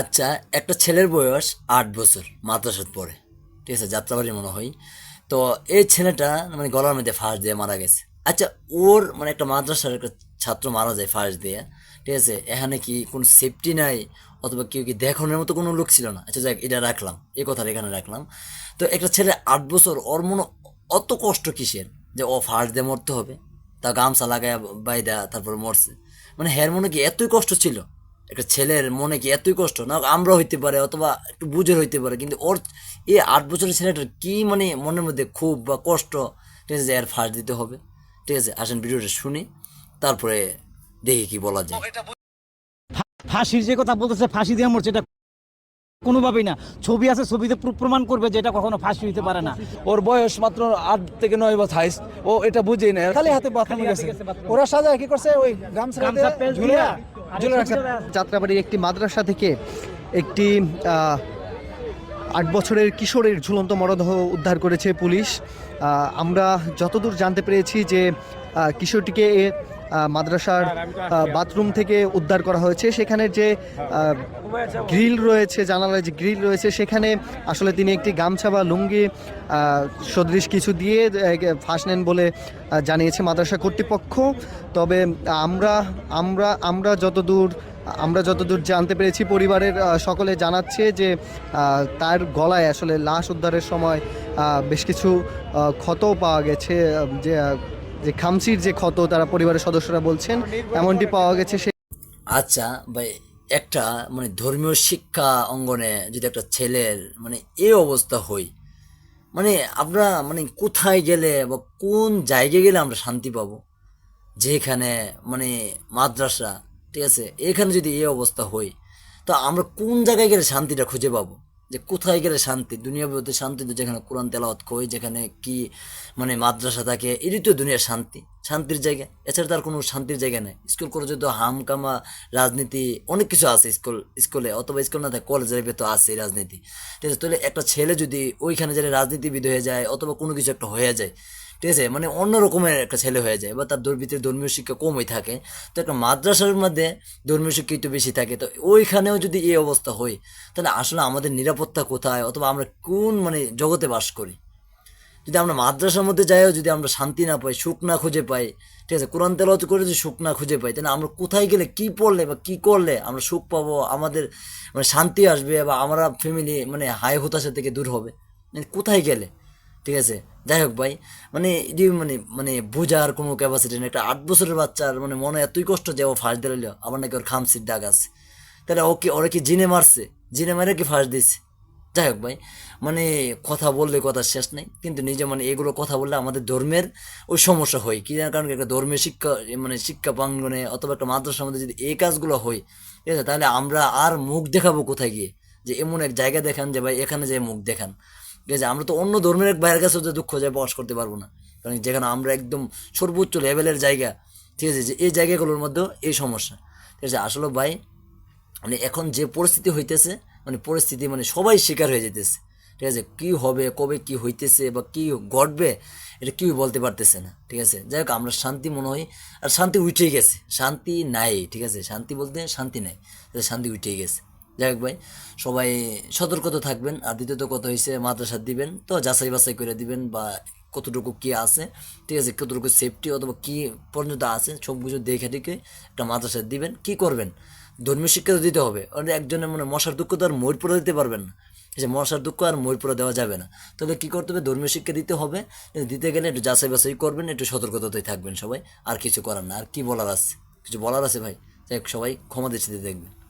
আচ্ছা একটা ছেলের বয়স আট বছর মাদ্রাসাত পড়ে ঠিক আছে, যাত্রাবাড়ি মনে হয়। তো এই ছেলেটা মানে গলার মধ্যে ফাঁস দিয়ে মারা গেছে। আচ্ছা ওর মানে একটা মাদ্রাসার একটা ছাত্র মারা যায় ফাঁস দিয়ে। ঠিক আছে, এখানে কি কোনো সেফটি নাই? অথবা কেউ কি দেখানোর মতো কোনো লোক ছিল না? আচ্ছা যাক, এটা রাখলাম। এই কথাটা এখানে রাখলাম। তো একটা ছেলে আট বছর, ওর মনে অত কষ্ট কিসের? যে ও ফাঁস দিয়ে মরতে হবে। তা গামছা লাগায় বাইদা, তারপর মরছে। মানে হের মনে কি এতই কষ্ট ছিল? একটা ছেলের মনে কি এতই কষ্ট? না আমরা হইতে পারে অথবা একটু বুঝের হইতে পারে কিন্তু ওর এই আট বছরের ছেলেটার কি মানে মনের মধ্যে খুব বা কষ্ট? ঠিক আছে এর ফাঁস দিতে হবে। ঠিক আছে আসেন ভিডিওটা শুনি তারপরে দেখি কি বলা যায়। ফাঁসির যে কথা বলতেছে ফাঁসি দিয়ে মরছে এটা কোনোভাবেই না। ছবি আছে ছবিতে প্রমাণ করবে যে এটা কখনো ফাঁসি হইতে পারে না। ওর বয়স মাত্র আট থেকে নয় বছর হাইস্ট। ও এটা বুঝেই না খালি হাতে বাথরুমে গেছে। ওরা সাজায় কি করছে? ওই গামছা গামছা যাত্রাবাড়ির একটি মাদ্রাসা থেকে একটি আহ, আট বছরের কিশোরের ঝুলন্ত মরদেহ উদ্ধার করেছে পুলিশ। আমরা যতদূর জানতে পেরেছি যে কিশোরটিকে মাদ্রাসার বাথরুম থেকে উদ্ধার করা হয়েছে। সেখানে যে গ্রিল রয়েছে জানালায় যে গ্রিল রয়েছে সেখানে আসলে তিনি একটি গামছা বা লুঙ্গি সদৃশ কিছু দিয়ে ফাঁস নেন বলে জানিয়েছে মাদ্রাসা কর্তৃপক্ষ। তবে আমরা আমরা আমরা যতদূর আমরা যতদূর জানতে পেরেছি পরিবারের সকলে জানাচ্ছে যে তার গলায় আসলে লাশ উদ্ধারের সময় বেশ কিছু ক্ষতও পাওয়া গেছে যে যে খামসির যে ক্ষত তারা পরিবারের সদস্যরা বলছেন, এমনটি পাওয়া গেছে সে আচ্ছা ভাই, একটা মানে ধর্মীয় শিক্ষা অঙ্গনে যদি একটা ছেলের মানে এই অবস্থা হই মানে আমরা মানে কোথায় গেলে বা কোন জায়গায় গেলে আমরা শান্তি পাবো? যেখানে মানে মাদ্রাসা, ঠিক আছে, এখানে যদি এই অবস্থা হই, তো আমরা কোন জায়গায় গেলে শান্তিটা খুঁজে পাবো? যে কোথায় গেলে শান্তি? দুনিয়া বলতে শান্তি তো যেখানে কোরআন তেলাওয়াত কই যেখানে কি মানে মাদ্রাসা থাকে এটি তো দুনিয়ার শান্তি। শান্তির জায়গা। এছাড়া তার কোনো শান্তির জায়গা নেই। স্কুল কলেজে তো হামকামা রাজনীতি অনেক কিছু আছে স্কুল, স্কুলে। অথবা স্কুল না থাকে, কলেজের ভেতর আছে রাজনীতি। ঠিক আছে, তাহলে একটা ছেলে যদি ওইখানে যারা রাজনীতিবিদ হয়ে যায়, অথবা কোনো কিছু একটা হয়ে যায় ঠিক আছে? মানে অন্য রকমের একটা ছেলে হয়ে যায়, বা তার ভিতরে ধর্মীয় শিক্ষা কমই থাকে। তো একটা মাদ্রাসার মধ্যে ধর্মীয় শিক্ষা একটু বেশি থাকে। তো ওইখানেও যদি এই অবস্থা হয়, তাহলে আসলে আমাদের নিরাপত্তা কোথায়? অথবা আমরা কোন মানে জগতে বাস করি? যদি আমরা মাদ্রাসার মধ্যে যাইও, যদি আমরা শান্তি না পাই, সুখ না খুঁজে পাই, ঠিক আছে? কোরআন তেলাওয়াত করে যদি সুখ না খুঁজে পাই, তাহলে আমরা কোথায় গেলে কি পড়লে বা কি করলে আমরা সুখ পাবো, আমাদের মানে শান্তি আসবে, বা আমরা ফ্যামিলি মানে হাই হতাশা থেকে দূর হবে? মানে কোথায় গেলে? ঠিক আছে? যাই হোক ভাই মানে এটি মানে মানে বোঝার কোনো ক্যাপাসিটি নেই। একটা আট বছরের বাচ্চার মানে মনে এতই কষ্ট যে ও ফাঁস দিল আবার নাকি ওর খামসির দাগ আছে। তাহলে ওকে ওরা কি জিনে মারছে? জিনে মারে কি ফাঁস দিচ্ছে যাই হোক ভাই মানে কথা বললে কথা শেষ নেই। কিন্তু নিজে মানে এগুলো কথা বললে আমাদের ধর্মের ওই সমস্যা হয়। কি কারণ একটা ধর্মীয় শিক্ষা মানে শিক্ষা প্রাঙ্গনে অথবা একটা মাদ্রাসার মধ্যে যদি এই কাজগুলো হয়, ঠিক আছে? তাহলে আমরা আর মুখ দেখাবো কোথায় গিয়ে? যে এমন এক জায়গা দেখান যে ভাই, এখানে যে মুখ দেখান। ঠিক আছে, আমরা তো অন্য ধর্মের এক বাইরের কাছে দুঃখ যায় প্রকাশ করতে পারব না। কারণ যেখানে আমরা একদম সর্বোচ্চ লেভেলের জায়গা, ঠিক আছে, যে এই জায়গাগুলোর মধ্যেও এই সমস্যা। ঠিক আছে, আসলে ভাই মানে এখন যে পরিস্থিতি হইতেছে মানে পরিস্থিতি মানে সবাই শিকার হয়ে যেতেছে। ঠিক আছে, কি হবে, কবে কি হইতেছে বা কি ঘটবে, এটা কেউ বলতে পারতেছে না। ঠিক আছে, যাই হোক, আমরা শান্তি মনে হয়, আর শান্তি উঠেই গেছে। শান্তি নাই, ঠিক আছে, শান্তি বলতে শান্তি নাই শান্তি উঠেই গেছে। যাই হোক ভাই, সবাই সতর্কতা থাকবেন। আর দ্বিতীয়ত কত হয়েছে মাদ্রাসা দিবেন, তো যাচাই বাছাই করে দিবেন বা কতটুকু কি আছে, ঠিক আছে, কতটুকু সেফটি অথবা কি পর্যন্ত আছে, সব কিছু দেখে দেখে একটা মাদ্রাসা দিবেন, কি করবেন? ধর্মীয় শিক্ষা তো দিতে হবে আর একজনের মানে মশার দুঃখ তো আর ময়ূর পরে দিতে পারবেন না। আছে মশার দুঃখ আর ময়ূর পরে দেওয়া যাবে না। তবে কি করতে হবে? ধর্মীয় শিক্ষা দিতে হবে দিতে গেলে একটু যাচাই বাছাই করবেন, একটু সতর্কতাতেই থাকবেন সবাই, আর কিছু করার না। আর কি বলার আছে? কিছু বলার আছে ভাই? যাই সবাই ক্ষমা দৃষ্টিতে দেখবেন।